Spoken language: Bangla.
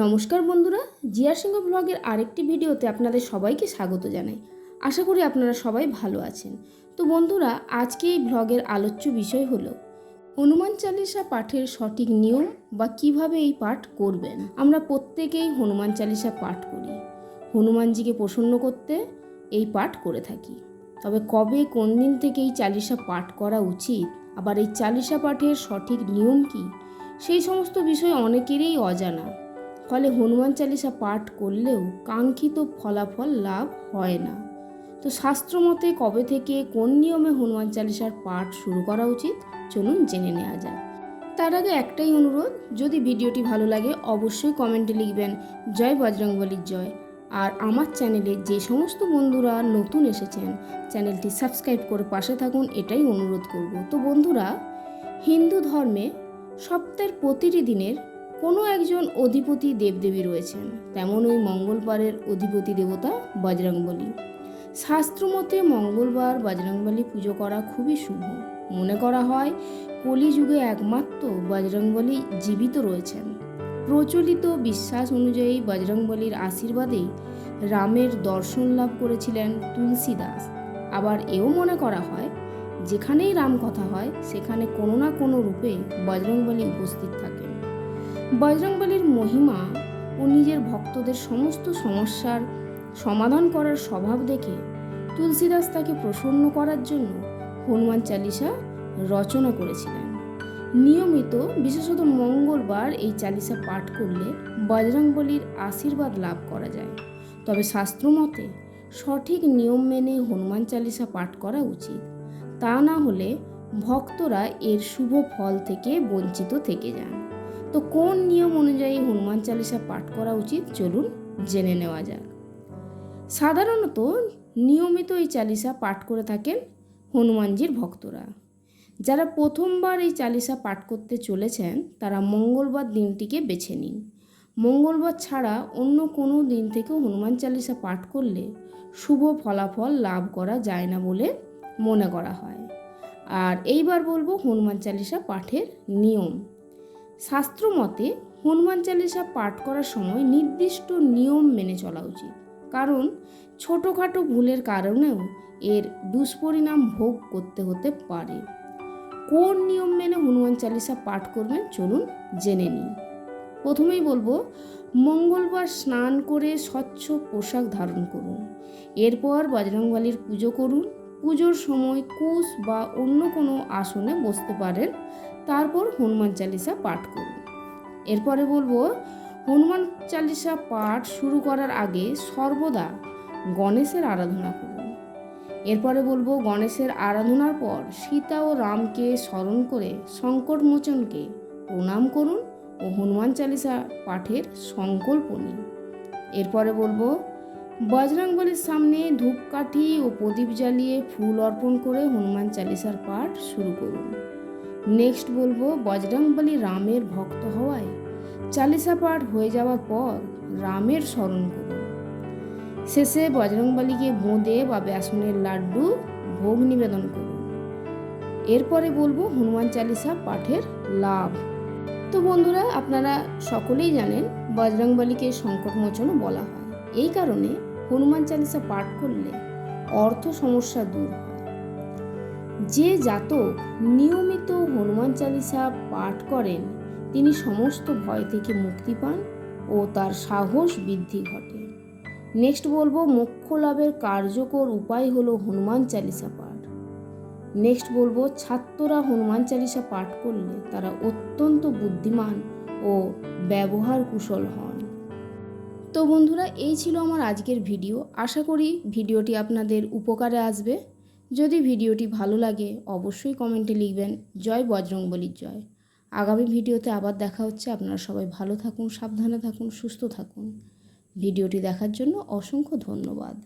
নমস্কার বন্ধুরা জিয়া সিংহ ব্লগের আরেকটি ভিডিওতে আপনাদের সবাইকে স্বাগত জানাই। আশা করি আপনারা সবাই ভালো আছেন। তো বন্ধুরা, আজকে এই ব্লগের আলোচ্য বিষয় হলো, হনুমান চালিসা পাঠের সঠিক নিয়ম বা কীভাবে এই পাঠ করবেন। আমরা প্রত্যেকেই হনুমান চালিসা পাঠ করি। হনুমানজিকে প্রসন্ন করতে এই পাঠ করে থাকি। তবে কবে, কোন দিন থেকে এই চালিসা পাঠ করা উচিত, আবার এই চালিসা পাঠের সঠিক নিয়ম কি, সেই সমস্ত বিষয় অনেকেরই অজানা। ফলে হনুমান চালিসা পাঠ করলেও কাঙ্ক্ষিত ফলাফল লাভ হয় না। তো শাস্ত্র মতে কবে থেকে কোন নিয়মে হনুমান চালিসার পাঠ শুরু করা উচিত? চলুন জেনে নেওয়া যাক। তার আগে একটাই অনুরোধ, যদি ভিডিওটি ভালো লাগে অবশ্যই কমেন্টে লিখবেন, জয় বজরংবলীর জয়। আর আমার চ্যানেলে যে সমস্ত বন্ধুরা নতুন এসেছেন, চ্যানেলটি সাবস্ক্রাইব করে পাশে থাকুন, এটাই অনুরোধ করব। তো বন্ধুরা, হিন্দু ধর্মে সপ্তাহের প্রতিটি দিনের কোনো একজন অধিপতি দেবদেবী রয়েছেন তেমন ওই মঙ্গলবারের অধিপতি দেবতা বজরংবলী। শাস্ত্রমতে মঙ্গলবার বজরংবলী পুজো করা খুবই শুভ। মনে করা হয়, কলিযুগে একমাত্র বজরংবলী জীবিত রয়েছেন। প্রচলিত বিশ্বাস অনুযায়ী বজরংবলীর আশীর্বাদেই রামের দর্শন লাভ করেছিলেন তুলসীদাস। আবার এও মনে করা হয়, যেখানেই রাম কথা হয়, সেখানে কোনো না কোনো রূপে বজরংবলী উপস্থিত থাকেন। বজরংবলীর মহিমা ও নিজের ভক্তদের সমস্ত সমস্যার সমাধান করার স্বভাব দেখে তুলসীদাস তাকে প্রসন্ন করার জন্য হনুমান চালিসা রচনা করেছিলেন। নিয়মিত বিশেষত মঙ্গলবার এই চালিসা পাঠ করলে বজরংবলীর আশীর্বাদ লাভ করা যায়। তবে শাস্ত্রমতে সঠিক নিয়ম মেনে হনুমান চালিসা পাঠ করা উচিত। তা না হলে ভক্তরা এর শুভ ফল থেকে বঞ্চিত থেকে যান। তো কোন নিয়ম অনুযায়ী হনুমান চালিসা পাঠ করা উচিত? চলুন জেনে নেওয়া যাক। সাধারণত নিয়মিত এই চালিসা পাঠ করে থাকেন হনুমানজির ভক্তরা। যারা প্রথমবার এই চালিসা পাঠ করতে চলেছেন, তারা মঙ্গলবার দিনটিকে বেছে নিন। মঙ্গলবার ছাড়া অন্য কোনো দিন থেকে হনুমান চালিসা পাঠ করলে শুভ ফলাফল লাভ করা যায় না বলে মনে করা হয়। আর এইবার বলব হনুমান চালিসা পাঠের নিয়ম। শাস্ত্র মতে হনুমান চালিসা পাঠ করার সময় নির্দিষ্ট নিয়ম মেনে চলা উচিত। কারণ ছোটোখাটো ভুলের কারণেও এর দুষ্পরিণাম ভোগ করতে হতে পারে। কোন নিয়ম মেনে হনুমান চালিসা পাঠ করবেন চলুন জেনে নিই। প্রথমেই বলব, মঙ্গলবার স্নান করে স্বচ্ছ পোশাক ধারণ করুন। এরপর বজরংবলীর পুজো করুন। পুজোর সময় কুশ বা অন্য কোনো আসনে বসতে পারেন। তারপর হনুমান চালিসা পাঠ করুন। এরপরে বলব, হনুমান চালিসা পাঠ শুরু করার আগে সর্বদা গণেশের আরাধনা করুন। এরপরে বলব, গণেশের আরাধনার পর সীতা ও রামকে স্মরণ করে সংকট মোচনকে প্রণাম করুন ও হনুমান চালিসা পাঠের সংকল্প নিন। এরপরে বলব বজরংবলীর সামনে ধূপকাঠি ও প্রদীপ জ্বালিয়ে ফুল অর্পণ করে হনুমান চালিসার পাঠ শুরু করুন। নেক্সট বলব, বজরংবলী রামের ভক্ত হওয়ায়। চালিসা পাঠ হয়ে যাওয়ার পর রামের স্মরণ করুন। শেষে বজরংবলীকে বোঁদে বা বেসনের লাড্ডু ভোগ নিবেদন করুন। এরপরে বলব, হনুমান চালিসা পাঠের লাভ। তো বন্ধুরা, আপনারা সকলেই জানেন বজরংবলীকে সংকটমোচনও বলা হয়। এই কারণে হনুমান চালিসা পাঠ করলে অর্থ সমস্যা দূর হয়। যে জাতক নিয়মিত হনুমান চালিসা পাঠ করেন, তিনি সমস্ত ভয় থেকে মুক্তি পান ও তার সাহস বৃদ্ধি ঘটে। নেক্সট বলব, মোক্ষ লাভের কার্যকর উপায় হলো হনুমান চালিসা পাঠ। নেক্সট বলব, ছাত্ররা হনুমান চালিসা পাঠ করলে তারা অত্যন্ত বুদ্ধিমান ও ব্যবহার কুশল হন। তো বন্ধুরা, এই ছিল আমার আজকের ভিডিও। আশা করি ভিডিওটি আপনাদের উপকারে আসবে। যদি ভিডিওটি ভালো লাগে, অবশ্যই কমেন্টে লিখবেন, জয় বজরংবলীর জয়। আগামী ভিডিওতে আবার দেখা হচ্ছে। আপনারা সবাই ভালো থাকুন, সাবধানে থাকুন, সুস্থ থাকুন। ভিডিওটি দেখার জন্য অসংখ্য ধন্যবাদ।